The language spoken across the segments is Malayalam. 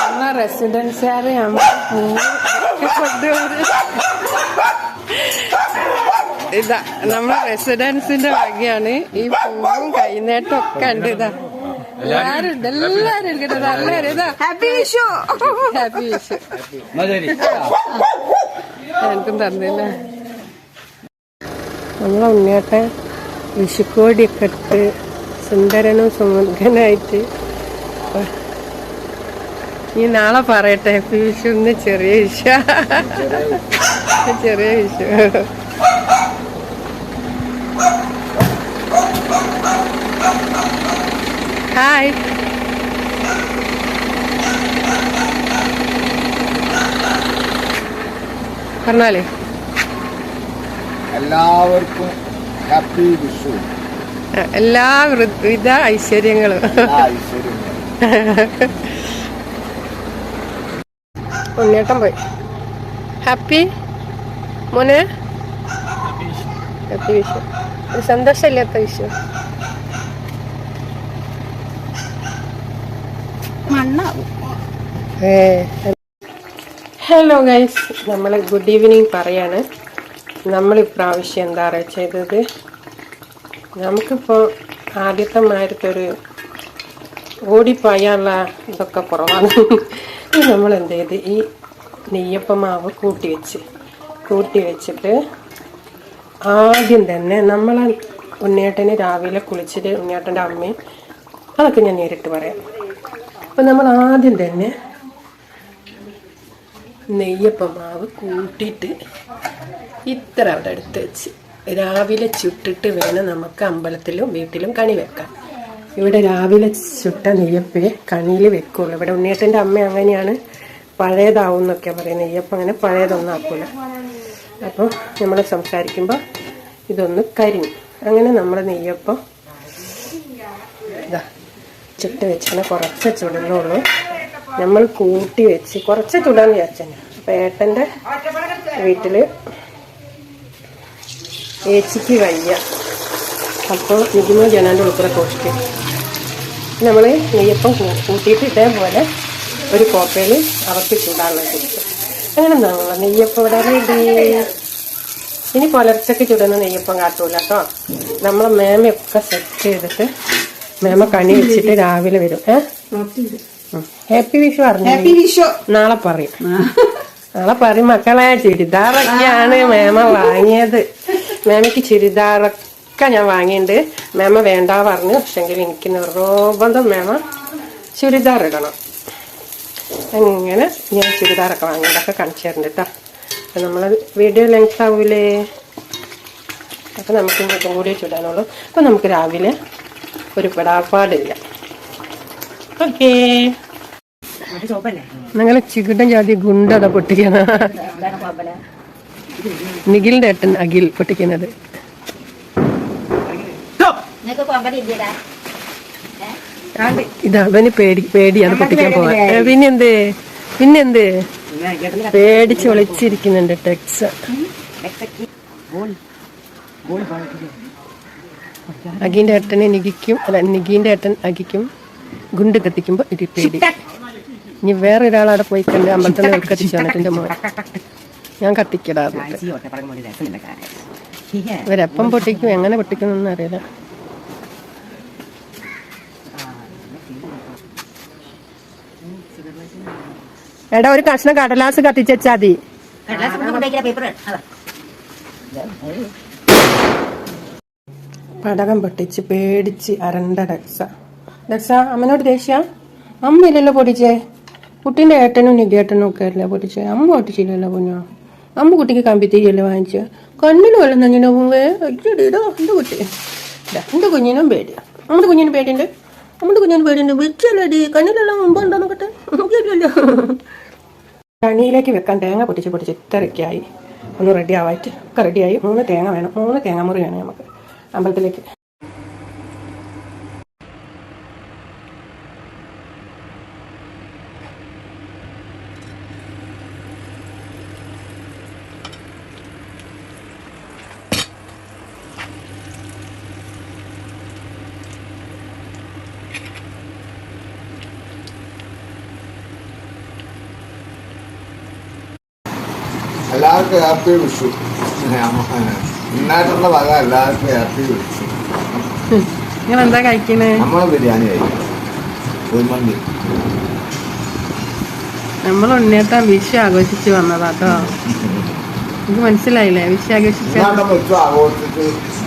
നമ്മളെ റെസിഡൻസുകാര് ഇതാ നമ്മളെ റെസിഡൻസിന്റെ വകയാണ് ഈ പൂവും കൈനേട്ടം ഒക്കെ ഉണ്ട്. ഇതാ എല്ലാരും ഉണ്ട് എല്ലാരും എല്ലാരും ഇതാ. ഹാപ്പി വിഷു ഹാപ്പി വിഷു എനിക്കും തന്നില്ല. നമ്മളെ ഉണ്ണിയേട്ടൻ വിഷുക്കോടിയൊക്കെ ഇട്ട് സുന്ദരനും സുമുഖനായിട്ട് നീ നാളെ പറയട്ടെ. ഹാപ്പി ചെറിയ വിഷ. ചെറിയ വിഷു. ഹായ്. പറഞ്ഞാലേ എല്ലാവർക്കും ഹാപ്പി വിഷു. എല്ലാ വിധ ഐശ്വര്യങ്ങളും. ഐശ്വര്യങ്ങളും. ഉണ്ണിയേട്ടൻ പോയി. ഹാപ്പി? മോനെ? ഹാപ്പി വിഷു. ഒരു സന്തോഷമില്ലാത്ത വിഷു. ഹലോ ഗൈസ് നമ്മൾ ഗുഡ് ഈവനിങ് പറയാണ്. നമ്മൾ ഇപ്രാവശ്യം എന്താ പറയുക ചെയ്തത്? നമുക്കിപ്പോൾ ആദ്യത്തെ മാരത്തൊരു ഓടിപ്പായാനുള്ള ഇതൊക്കെ കുറവാണ്. നമ്മൾ എന്ത് ചെയ്ത്? ഈ നെയ്യപ്പ മാവ് കൂട്ടി വെച്ച് കൂട്ടി വെച്ചിട്ട് ആദ്യം തന്നെ നമ്മൾ ഉണ്ണിയേട്ടനെ രാവിലെ കുളിച്ചിട്ട് ഉണ്ണിയേട്ടന്റെ അമ്മയും അതൊക്കെ ഞാൻ നേരിട്ട് പറയാം. അപ്പം നമ്മൾ ആദ്യം തന്നെ നെയ്യപ്പ മാവ് കൂട്ടിയിട്ട് ഇത്ര അവിടെ എടുത്ത് വെച്ച് രാവിലെ ചുട്ടിട്ട് വേണം നമുക്ക് അമ്പലത്തിലും വീട്ടിലും കണി വെക്കാൻ. ഇവിടെ രാവിലെ ചുട്ട നെയ്യപ്പേ കണിയിൽ വെക്കുള്ളൂ. ഇവിടെ ഉണ്ണിയേട്ടന്റെ അമ്മ അങ്ങനെയാണ് പഴയതാവും എന്നൊക്കെ പറയും നെയ്യപ്പം അങ്ങനെ പഴയതൊന്നും ആക്കൂല. അപ്പോൾ നമ്മൾ സംസാരിക്കുമ്പോൾ ഇതൊന്ന് കരിഞ്ഞു. അങ്ങനെ നമ്മൾ നെയ്യപ്പം ഇതാ ചുട്ട് വെച്ചാൽ കുറച്ച് ചുടുന്നുള്ളൂ. നമ്മൾ കൂട്ടി വെച്ച് കുറച്ച് ചുടാന്ന് വിചാരിച്ചാൽ അപ്പം ഏട്ടന്റെ വീട്ടിൽ ഏച്ചിക്ക് വയ്യ. അപ്പോൾ നികുമ ജനാന്റെ ഉൾപ്പെടെ കോഷിക്കും നമ്മൾ നെയ്യപ്പം കൂട്ടിയിട്ട് ഇതേപോലെ ഒരു കോപ്പയിൽ അവർക്ക് ചൂടാനുള്ള കൊടുക്കും അങ്ങനെ നമ്മൾ നെയ്യപ്പം ഇവിടെ റെഡി ഇനി പുലർച്ചയ്ക്ക് ചുടുന്ന നെയ്യപ്പം കാട്ടൂല കേട്ടോ. നമ്മളെ മേമയൊക്കെ സെറ്റ് ചെയ്തിട്ട് മേമ കണി വെച്ചിട്ട് രാവിലെ വരും. ഏ? ഹാപ്പി വിഷു പറഞ്ഞു ഹാപ്പി വിഷു. നാളെ പറയും. നാളെ പറയും മക്കളെ ചുരിദാറൊക്കെയാണ് മേമ വാങ്ങിയത്. മേമയ്ക്ക് ചുരിദാറൊക്കെ ഞാൻ വാങ്ങിയിട്ടുണ്ട് മേമ വേണ്ട പറഞ്ഞു പക്ഷെങ്കിൽ എനിക്ക് നിർബന്ധം മേമ ചുരിദാർ ഇടണം. അങ്ങനെ ഞാൻ ചുരിദാറൊക്കെ വാങ്ങിയതൊക്കെ കാണിച്ചു തരുന്നുണ്ട് കേട്ടോ അപ്പം നമ്മൾ വീഡിയോ ലെങ്ത് ആവൂലേ? അപ്പം നമുക്ക് ഇങ്ങോട്ടും കൂടി ചുടാനുള്ളൂ. അപ്പം നമുക്ക് രാവിലെ ഒരു പെടാപ്പാടില്ല ഓക്കേ. നിങ്ങൾ ചികിടം ജാതി ഗുണ്ടത പൊട്ടിക്കുന്ന നിഖിലിന്റെ ഏട്ടൻ അഖിൽ പൊട്ടിക്കുന്നത്. നിനക്ക് കൊമ്പനില്ലടാ ഇതാ അവന് പേടി പേടിയാണ് പൊട്ടിക്കാൻ പോവാൻ. പിന്നെന്ത്? പിന്നെന്ത്? പേടിച്ച് ഒളിച്ചിരിക്കുന്നുണ്ട് ടെക്സ്. അഗിന്റെ ഏട്ടനെ നികിക്കും അല്ല നികിന്റെ ഏട്ടൻ അഗിക്കും ഗുണ്ട് കത്തിക്കുമ്പോ ഇടി പേടി. ഇനി വേറെ ഒരാളവിടെ പോയി കണ്ട് അമ്പലത്തിൽ നിന്ന് കത്തിച്ചു വന്നിട്ടുണ്ട് മോൻ. ഞാൻ കത്തിക്കടാ ഇവരെപ്പം പൊട്ടിക്കും എങ്ങനെ പൊട്ടിക്കുന്നൊന്നും അറിയില്ല. എടാ ഒരു കഷ്ണം കടലാസ് കത്തിച്ചാ മതി. പേപ്പർ പടകം പൊട്ടിച്ച് പേടിച്ച് അരണ്ട ഡക്സ ഡക്സ അമ്മനോട് ദേഷ്യ? അമ്മയില്ലല്ലോ പൊടിച്ചേ കുട്ടീന്റെ ഏട്ടനും നികേട്ടനും ഒക്കെ അല്ലേ പൊട്ടിച്ചേ? അമ്മ പൊട്ടിച്ചില്ലല്ലോ പൊന്നോ? അമ്മ കുട്ടിക്ക് കമ്പിത്തിരിയല്ലേ വാങ്ങിച്ച്? കണ്ണിന് വല്ല നഞ്ഞിനോ പോവേ എന്റെ കുട്ടി. എന്റെ എന്റെ കുഞ്ഞിനും പേടിയാ. നമ്മുടെ കുഞ്ഞിന് പേടിയുണ്ട്? നമ്മുടെ കുഞ്ഞിന് പേടിയുണ്ട്. വെച്ചല്ലേടി കണ്ണിലെല്ലാം മുമ്പ് ഉണ്ടോ നോക്കട്ടെ നോക്കിയല്ലോ കണിയിലേക്ക് വെക്കാൻ തേങ്ങ പൊട്ടിച്ച് പൊട്ടിച്ച് ഇത്രയൊക്കെയായി ഒന്ന് റെഡി ആവായിട്ട്. ഒക്കെ റെഡിയായി മൂന്ന് തേങ്ങ വേണം. മൂന്ന് തേങ്ങ മുറി വേണം നമുക്ക്. അമ്പലത്തിലേക്ക്. എല്ലാവർക്കും ഹാപ്പി വിഷു ഇന്നായിട്ടുള്ള വക എല്ലാവർക്കും ഹാപ്പി വിഷു നിങ്ങൾ എന്താ കഴിക്കണേ? നമ്മൾ ബിരിയാണി കഴിക്കും. കുഴിമന്തി നമ്മൾ ഉണ്ണിയേട്ടൻ വിഷു ആഘോഷിച്ച് വന്നതാട്ടോ എനിക്ക് മനസ്സിലായില്ലേ? വിഷു ആഘോഷിച്ച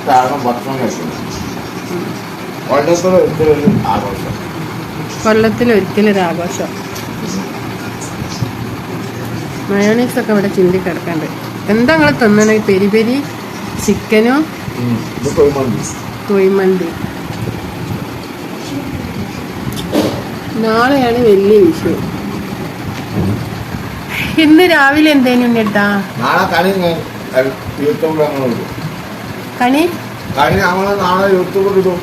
കാരണം ഭക്ഷണം കൊല്ലത്തിൽ ഒരിക്കലൊരു ആഘോഷം. കൊല്ലത്തിൽ ഒരിക്കലൊരു ആഘോഷം മയോണീസ് ഒക്കെ ഇവിടെ ചിന്തി കിടക്കണ്ട്. എന്താ നിങ്ങൾ തിന്നണേ? പെരി പെരി ചിക്കനും? കുഴിമന്തി നാളെയാണ് വലിയ വിഷു. ഇന്ന് രാവിലെ എന്തേനു ഉണ്ണിട്ടാ നാളെ കണി കണി? ഞങ്ങൾ നാളെ യൂട്യൂബിൽ ഇടും.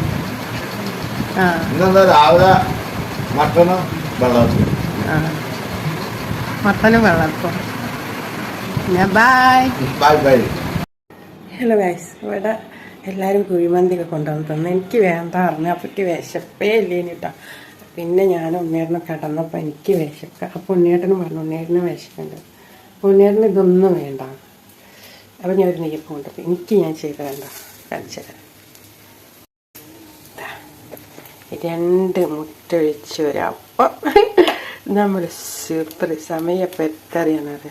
ആ. ഇന്നെന്താ രാവിലെ മട്ടനും വെള്ളത്തിൽ മട്ടനും വെള്ളപ്പം. ഞാൻ bye bye bye hello guys ഇവിടെ എല്ലാവരും കുഴിമന്തി ഒക്കെ കൊണ്ടുവന്ന് തന്നു. എനിക്ക് വേണ്ട അറിഞ്ഞപ്പോഴേക്ക് വിശപ്പേ ഇല്ലേനി കേട്ടോ പിന്നെ ഞാൻ ഉണ്ണിയേട്ടനെ കിടന്നപ്പോൾ എനിക്ക് വിശക്ക അപ്പോൾ ഉണ്ണിയേട്ടനും പറഞ്ഞു ഉണ്ണിയേട്ടന് വിശക്കുണ്ട് ഉണ്ണിയേട്ടന് ഇതൊന്നും വേണ്ട. അപ്പം ഞാൻ ഒരു നെയ്യപ്പം കൊണ്ടപ്പോൾ എനിക്ക് ഞാൻ ചെയ്ത് വേണ്ട കാണിച്ചു തരാം. രണ്ട് മുട്ട ഒഴിച്ച് ഒരപ്പം. നമ്മൾ സൂപ്പർ സമയം ഇപ്പം എത്രയാണത്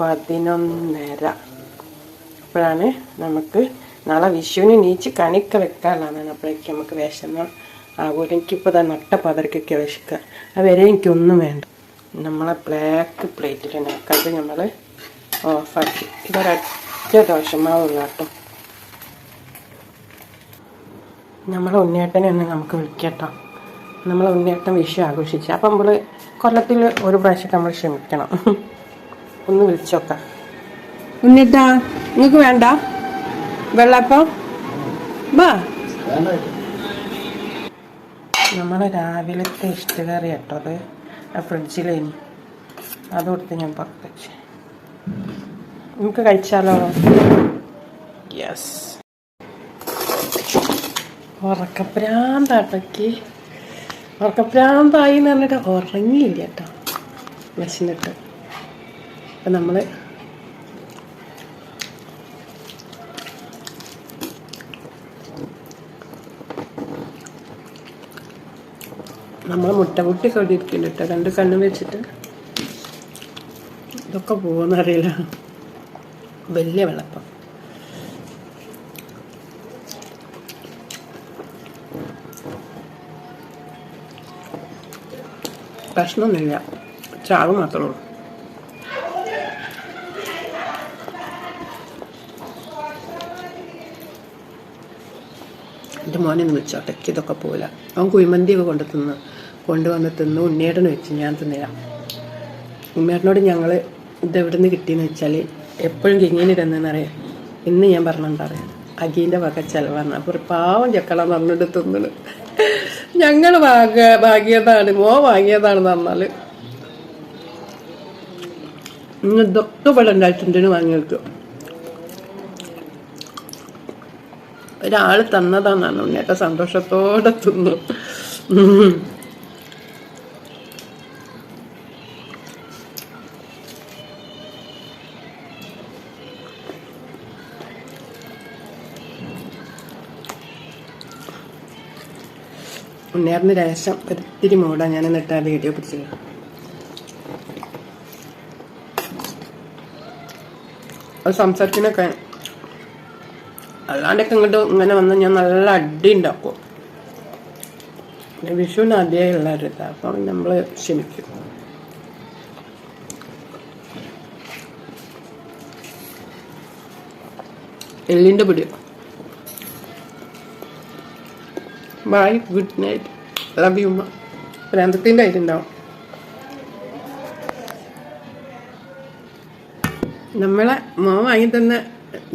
പതിനൊന്നര. അപ്പോഴാണ് നമുക്ക് നാളെ വിഷുവിന് നീച്ച് കണിക്ക വെക്കാനുള്ളതാണ് അപ്പോഴേക്ക് നമുക്ക് വിഷമം ആകൂല എനിക്കിപ്പോൾ തന്നെ നട്ട പതർക്കൊക്കെ വിശക്കുക. അതുവരെ എനിക്കൊന്നും വേണ്ട. നമ്മളെ ബ്ലാക്ക് പ്ലേറ്റിൽ അത് നമ്മൾ ഓഫാക്കി ഇതൊരൊറ്റ ദോഷമാവുള്ള കേട്ടോ. നമ്മളെ ഉണ്ണിയേട്ടനെ ഒന്ന് നമുക്ക് വിളിക്കട്ടോ നമ്മളെ ഉണ്ണിയേട്ടൻ വിഷു ആഘോഷിച്ചു. അപ്പം നമ്മൾ കൊല്ലത്തിൽ ഒരു പ്രാവശ്യം നമ്മൾ ക്ഷമിക്കണം. ഒന്ന് വിളിച്ചോക്കാം. ഉണ്ണിട്ടാ നിങ്ങൾക്ക് വേണ്ട. വെള്ളപ്പം. ബാ നമ്മളെ രാവിലത്തെ ഇഷ്ടകറി കേട്ടോ അത്. ആ ഫ്രിഡ്ജിലേനി അത് കൊടുത്ത് ഞാൻ പുറത്ത് വെച്ച്. നമുക്ക് കഴിച്ചാലോ? യെസ് ഉറക്കപ്രാന്താട്ടക്ക് ഉറക്കപ്രാന്തായി എന്ന് പറഞ്ഞിട്ട് ഉറങ്ങിയില്ല കേട്ടോ. വിശന്നിട്ട് അപ്പം നമ്മൾ നമ്മൾ മുട്ട പൊട്ടി കൊണ്ടിരിക്കുന്നു കേട്ടോ. രണ്ട് കണ്ണും വെച്ചിട്ട്. ഇതൊക്കെ പോകുന്നറിയില്ല വലിയ വെള്ളപ്പം. പ്രശ്നമൊന്നുമില്ല ചാവ് മാത്രമേ ഉള്ളൂ എന്റെ മോനെ ഒന്ന് വെച്ചോട്ടെ ഇതൊക്കെ പോകില്ല അവൻ കുഴിമന്തിയൊക്കെ കൊണ്ട് തിന്ന് കൊണ്ടുവന്ന് തിന്ന് ഉണ്ണിയേട്ടന് വെച്ച് ഞാൻ തിന്നില്ല. ഉണ്ണിയേട്ടനോട് ഞങ്ങൾ ഇത് എവിടെ നിന്ന് കിട്ടിയെന്ന് വെച്ചാൽ എപ്പോഴും കിങ്ങിന് തന്നെന്നറിയാം ഇന്ന് ഞാൻ പറഞ്ഞെന്താ പറയാം അഗീന്റെ വക ചെലവാണ്. ഒരു പാവം ചെക്കള പറഞ്ഞിട്ട് തിന്നണ് ഞങ്ങൾ വാങ്ങ ഭാഗ്യതാണ് മോ വാങ്ങിയതാണെന്ന് പറഞ്ഞാൽ ഇന്ന് ഇതൊക്കെ ഇവിടെ ഉണ്ടായിട്ടുണ്ടെന്ന് വെക്കും. ഒരാൾ തന്നതാണെന്ന് ഉണ്ണിയൊക്കെ സന്തോഷത്തോടെ തിന്നു. ഉണ്ണിയാറിന് രേശം ഒത്തിരി മൂടാ ഞാൻ എന്നിട്ട് ആ വീഡിയോ പിടിച്ചത്. അത് സംസാരത്തിനൊക്കെ അല്ലാണ്ടൊക്കെ ഇങ്ങോട്ട് ഇങ്ങനെ വന്ന് ഞാൻ നല്ല അടി ഉണ്ടാക്കും. വിഷുവിന് ഒരു ഇതാ അപ്പം നമ്മൾ ക്ഷമിക്കും. എല്ലിന്റെ പിടി. Bye good night love you ഉമ്മ പ്രാന്തത്തിന്റെ ആയിട്ടുണ്ടാവും നമ്മളെ മോ വാങ്ങി തന്ന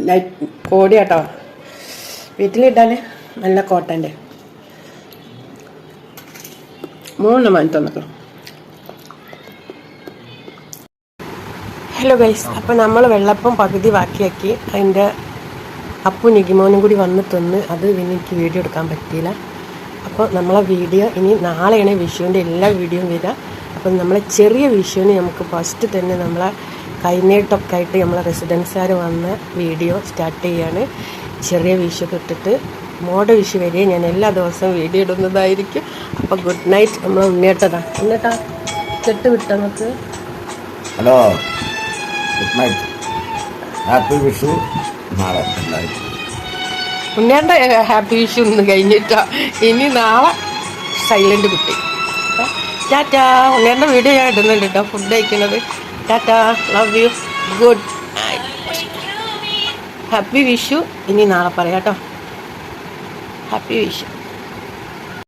നൈറ്റ് കോടി കേട്ടോ വീട്ടിലിട്ടാൽ നല്ല കോട്ടന്റെ. മൂന്ന് വാങ്ങി തന്നോ ഹലോ ഗൈസ് അപ്പോൾ നമ്മൾ വെള്ളപ്പം പകുതി ബാക്കിയാക്കി. അതിന്റെ അപ്പു നിഗിമോനും കൂടി വന്ന് തിന്ന്. അത് എനിക്ക് വീഡിയോ എടുക്കാൻ പറ്റിയില്ല. അപ്പോൾ നമ്മളെ വീഡിയോ ഇനി നാളെയാണ് വിഷുവിന്റെ എല്ലാ വീഡിയോയും വരിക. അപ്പം നമ്മളെ ചെറിയ വിഷുവിന് നമുക്ക് ഫസ്റ്റ് തന്നെ നമ്മളെ കൈനീട്ടൊക്കെ ആയിട്ട് നമ്മളെ റെസിഡൻസുകാർ വന്ന് വീഡിയോ സ്റ്റാർട്ട് ചെയ്യാണ്. ചെറിയ വിഷു തൊട്ടിട്ട് മോഡ വിഷു വരെ ഞാൻ എല്ലാ ദിവസവും വീഡിയോ ഇടുന്നതായിരിക്കും. അപ്പോൾ ഗുഡ് നൈറ്റ് നമ്മൾ ഉണ്ണിയേട്ടതാ എന്നിട്ടാ കെട്ട് വിട്ട നമുക്ക്. Hello good night happy Vishu. നാളെ. ഉണ്ണിയാണ്ട ഹാപ്പി വിഷു ഒന്ന് കഴിഞ്ഞിട്ടാ. ഇനി നാളെ സൈലന്റ് കുട്ടി. ടാറ്റാ. ഉണ്ണിയാണ്ട വീഡിയോ ഞാൻ ഇടുന്നുണ്ട് കേട്ടോ ഫുഡ് കഴിക്കുന്നത്. Tata love you good happy Vishu ഇനി നാളെ പറയാം കേട്ടോ. ഹാപ്പി വിഷു.